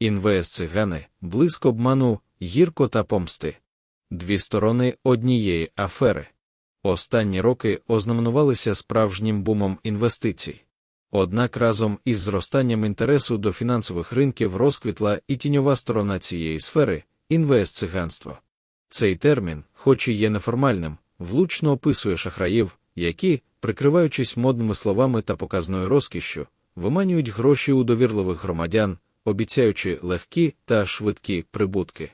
Інвест-цигани, близько обману, гірко та помсти. Дві сторони однієї афери. Останні роки ознаменувалися справжнім бумом інвестицій. Однак разом із зростанням інтересу до фінансових ринків розквітла і тіньова сторона цієї сфери інвест-циганство. Цей термін, хоч і є неформальним, влучно описує шахраїв, які, прикриваючись модними словами та показною розкішшю, виманюють гроші у довірливих громадян, обіцяючи легкі та швидкі прибутки.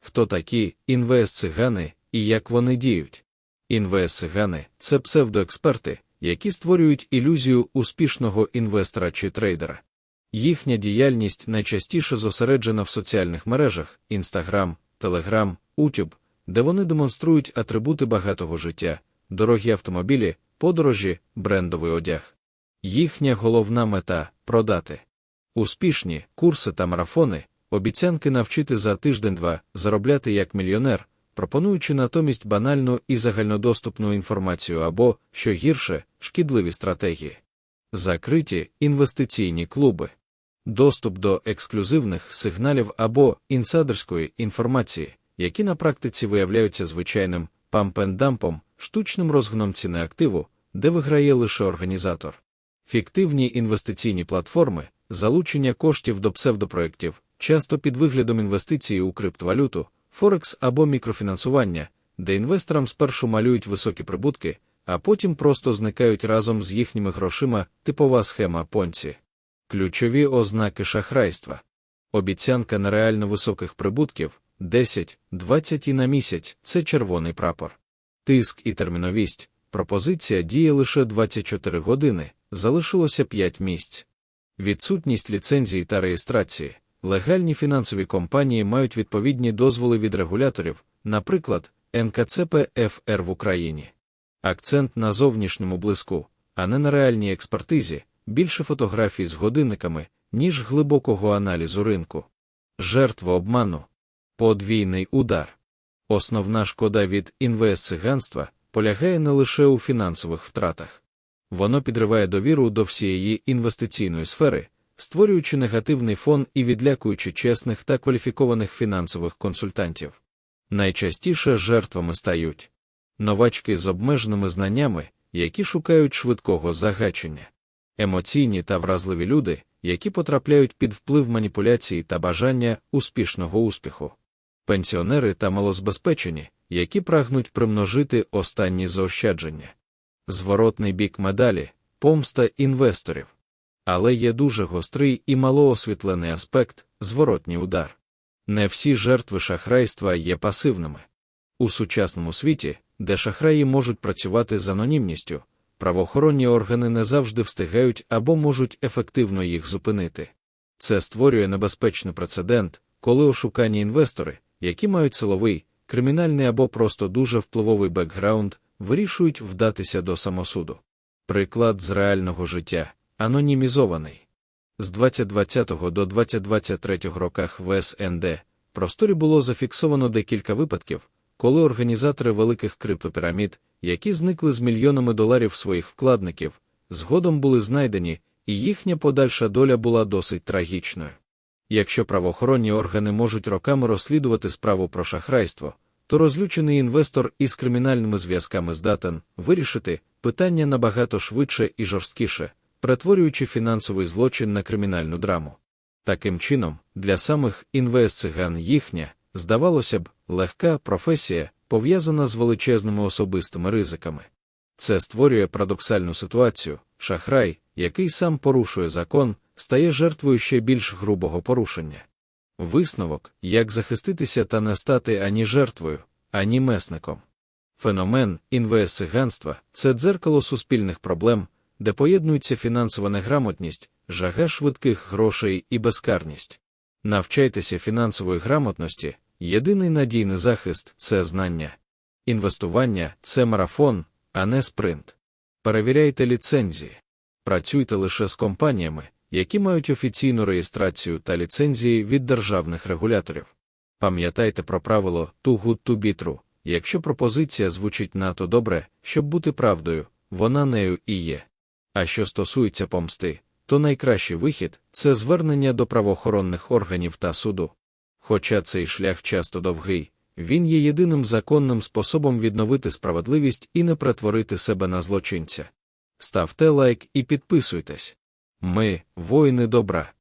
Хто такі інвест-цигани і як вони діють? Інвест-цигани – це псевдоексперти, які створюють ілюзію успішного інвестора чи трейдера. Їхня діяльність найчастіше зосереджена в соціальних мережах Instagram, Telegram, YouTube, де вони демонструють атрибути багатого життя, дорогі автомобілі, подорожі, брендовий одяг. Їхня головна мета продати. Успішні курси та марафони, обіцянки навчити за тиждень-два заробляти як мільйонер, пропонуючи натомість банальну і загальнодоступну інформацію або, що гірше, шкідливі стратегії. Закриті інвестиційні клуби, доступ до ексклюзивних сигналів або інсайдерської інформації, які на практиці виявляються звичайним пампендампом, штучним розгоном ціни активу, де виграє лише організатор. Фіктивні інвестиційні платформи, залучення коштів до псевдопроєктів, часто під виглядом інвестиції у криптовалюту, Форекс або мікрофінансування, де інвесторам спершу малюють високі прибутки, а потім просто зникають разом з їхніми грошима типова схема понці. Ключові ознаки шахрайства. Обіцянка нереально високих прибутків 10-20 і на місяць це червоний прапор. Тиск і терміновість. Пропозиція діє лише 24 години, залишилося 5 місць. Відсутність ліцензії та реєстрації. Легальні фінансові компанії мають відповідні дозволи від регуляторів, наприклад, НКЦПФР в Україні. Акцент на зовнішньому блиску, а не на реальній експертизі, більше фотографій з годинниками, ніж глибокого аналізу ринку. Жертва обману. Подвійний удар. Основна шкода від інвестциганства полягає не лише у фінансових втратах. Воно підриває довіру до всієї інвестиційної сфери створюючи негативний фон і відлякуючи чесних та кваліфікованих фінансових консультантів. Найчастіше жертвами стають новачки з обмеженими знаннями, які шукають швидкого загачення, емоційні та вразливі люди, які потрапляють під вплив маніпуляцій та бажання успішного успіху, пенсіонери та малозбезпечені, які прагнуть примножити останні заощадження, зворотний бік медалі, помста інвесторів. Але є дуже гострий і малоосвітлений аспект зворотній удар. Не всі жертви шахрайства є пасивними. У сучасному світі, де шахраї можуть працювати з анонімністю, правоохоронні органи не завжди встигають або можуть ефективно їх зупинити. Це створює небезпечний прецедент, коли ошукані інвестори, які мають силовий, кримінальний або просто дуже впливовий бекграунд, вирішують вдатися до самосуду. Приклад з реального життя анонімізований. З 2020 до 2023 роках в СНД просторі було зафіксовано декілька випадків, коли організатори великих криптопірамід, які зникли з мільйонами доларів своїх вкладників, згодом були знайдені, і їхня подальша доля була досить трагічною. Якщо правоохоронні органи можуть роками розслідувати справу про шахрайство, то розлючений інвестор із кримінальними зв'язками здатен вирішити питання набагато швидше і жорсткіше перетворюючи фінансовий злочин на кримінальну драму. Таким чином, для самих інвестциган їхня, здавалося б, легка професія пов'язана з величезними особистими ризиками. Це створює парадоксальну ситуацію, шахрай, який сам порушує закон, стає жертвою ще більш грубого порушення. Висновок, як захиститися та не стати ані жертвою, ані месником. Феномен інвестциганства – це дзеркало суспільних проблем, де поєднуються фінансова неграмотність, жага швидких грошей і безкарність. Навчайтеся фінансової грамотності, єдиний надійний захист це знання. Інвестування це марафон, а не спринт. Перевіряйте ліцензії. Працюйте лише з компаніями, які мають офіційну реєстрацію та ліцензії від державних регуляторів. Пам'ятайте про правило «too good to be true». Якщо пропозиція звучить надто добре, щоб бути правдою, вона нею і є. А що стосується помсти, то найкращий вихід це звернення до правоохоронних органів та суду. Хоча цей шлях часто довгий, він є єдиним законним способом відновити справедливість і не перетворити себе на злочинця. Ставте лайк і підписуйтесь. Ми, воїни добра.